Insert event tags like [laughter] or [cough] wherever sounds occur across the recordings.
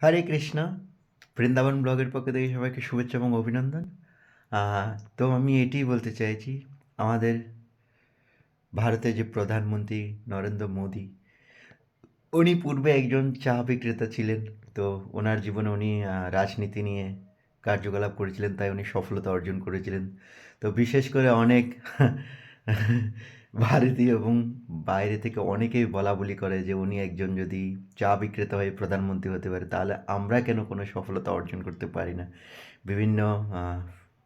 হরে কৃষ্ণ। বৃন্দাবন ব্লগের পক্ষ থেকে সবাইকে শুভেচ্ছা এবং অভিনন্দন। তো আমি এটাই বলতে চাইছি, আমাদের ভারতের যে প্রধানমন্ত্রী নরেন্দ্র মোদী, উনি পূর্বে একজন চা বিক্রেতা ছিলেন, তো ওনার জীবনে উনি রাজনীতি নিয়ে কার্যকলাপ করেছিলেন, তাই উনি সফলতা অর্জন করেছিলেন। তো বিশেষ করে অনেক [laughs] ভারতীয় এবং বাইরে থেকে অনেকেই বলা বলি করে যে উনি একজন যদি চা বিক্রেতা হয়ে প্রধানমন্ত্রী হতে পারে, তাহলে আমরা কেন কোনো সফলতা অর্জন করতে পারি না? বিভিন্ন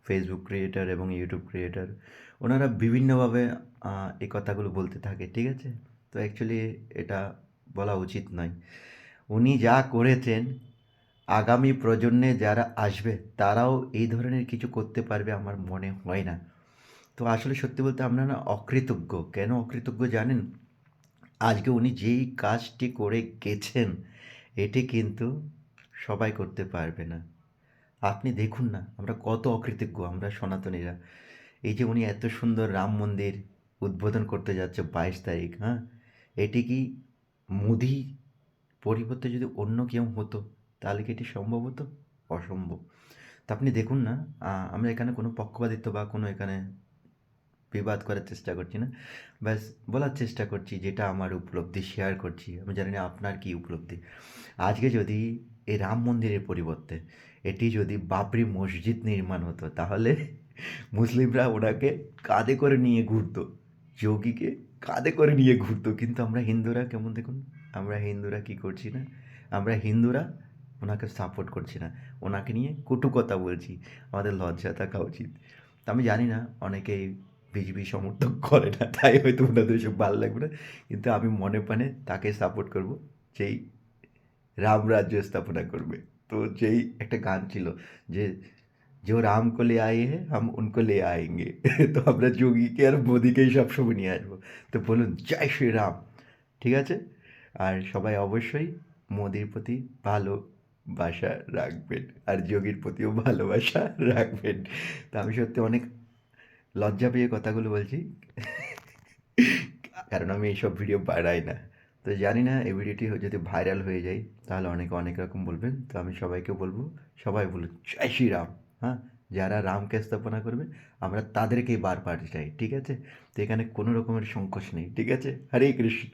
ফেসবুক ক্রিয়েটার এবং ইউটিউব ক্রিয়েটার ওনারা বিভিন্নভাবে এই কথাগুলো বলতে থাকে, ঠিক আছে? তো অ্যাকচুয়ালি এটা বলা উচিত নয়। উনি যা করেছেন, আগামী প্রজন্মে যারা আসবে, তারাও এই ধরনের কিছু করতে পারবে আমার মনে হয় না। তো আসলে সত্যি বলতে না অকৃতজ্ঞ। কেন অকৃতজ্ঞ জানেন? আজকে উনি যেই কাজটি করে গেছেন, এটি কিন্তু সবাই করতে পারবে না। আপনি দেখুন না, আমরা কত অকৃতজ্ঞ, আমরা সনাতনীরা। এই যে উনি এত সুন্দর রাম মন্দির উদ্বোধন করতে যাচ্ছে বাইশ তারিখ হ্যাঁ? এটি কি মোদি পরিবর্তে যদি অন্য কেউ হতো, তাহলে কি এটি সম্ভব হতো? অসম্ভব। তা আপনি দেখুন না আমরা এখানে কোনো পক্ষপাতিত্ব বা কোনো এখানে বিবাদ করার চেষ্টা করছি না। ব্যাস, বলার চেষ্টা করছি যেটা আমার উপলব্ধি শেয়ার করছি। আমি জানি না আপনার কি উপলব্ধি। আজকে যদি এই রাম মন্দিরের পরিবর্তে এটি যদি বাবরি মসজিদ নির্মাণ হতো, তাহলে মুসলিমরা ওনাকে কাঁধে করে নিয়ে ঘুরতো, যোগীকে কাঁধে করে নিয়ে ঘুরতো। কিন্তু আমরা হিন্দুরা কেমন দেখুন? আমরা হিন্দুরা কি করছি না? আমরা হিন্দুরা ওনাকে সাপোর্ট করছি না। ওনাকে নিয়ে কটু কথা বলছি। আমাদের লজ্জা থাকা উচিত। আমি জানি না, অনেকেই বিজেপি সমর্থন করে না তাই হয়তো ওনাদের সব ভালো লাগবে না কিন্তু আমি মনে প্রাণে তাকে সাপোর্ট করব যেই রাম রাজ্য স্থাপনা করবে তো যেই একটা গান ছিল যে जो রাম को ले आए हैं हम उनको ले आएंगे [laughs] তো আমরা যোগীকে আর মোদিকেই সবসময় নিয়ে আসবো তো বলুন জয় শ্রীরাম ঠিক আছে আর সবাই অবশ্যই মোদির প্রতি ভালোবাসা রাখবেন আর যোগীর প্রতিও ভালোবাসা রাখবেন তো আমি সত্যি অনেক লজ্জা পেয়ে কথাগুলো বলছি। কারণ আমি এইসব ভিডিও বাড়াই না। তো জানি না, এই ভিডিওটি যদি ভাইরাল হয়ে যায়, তাহলে অনেকে অনেক রকম বলবেন। তো আমি সবাইকে বলব, সবাই বলুন, জয় শ্রীরাম হ্যাঁ যারা রামকে স্থাপনা করবে, আমরা তাদেরকেই বার পাঠাতে চাই, ঠিক আছে? তো এখানে কোনো রকমের সংকোচ নেই, ঠিক আছে? হরে কৃষ্ণ।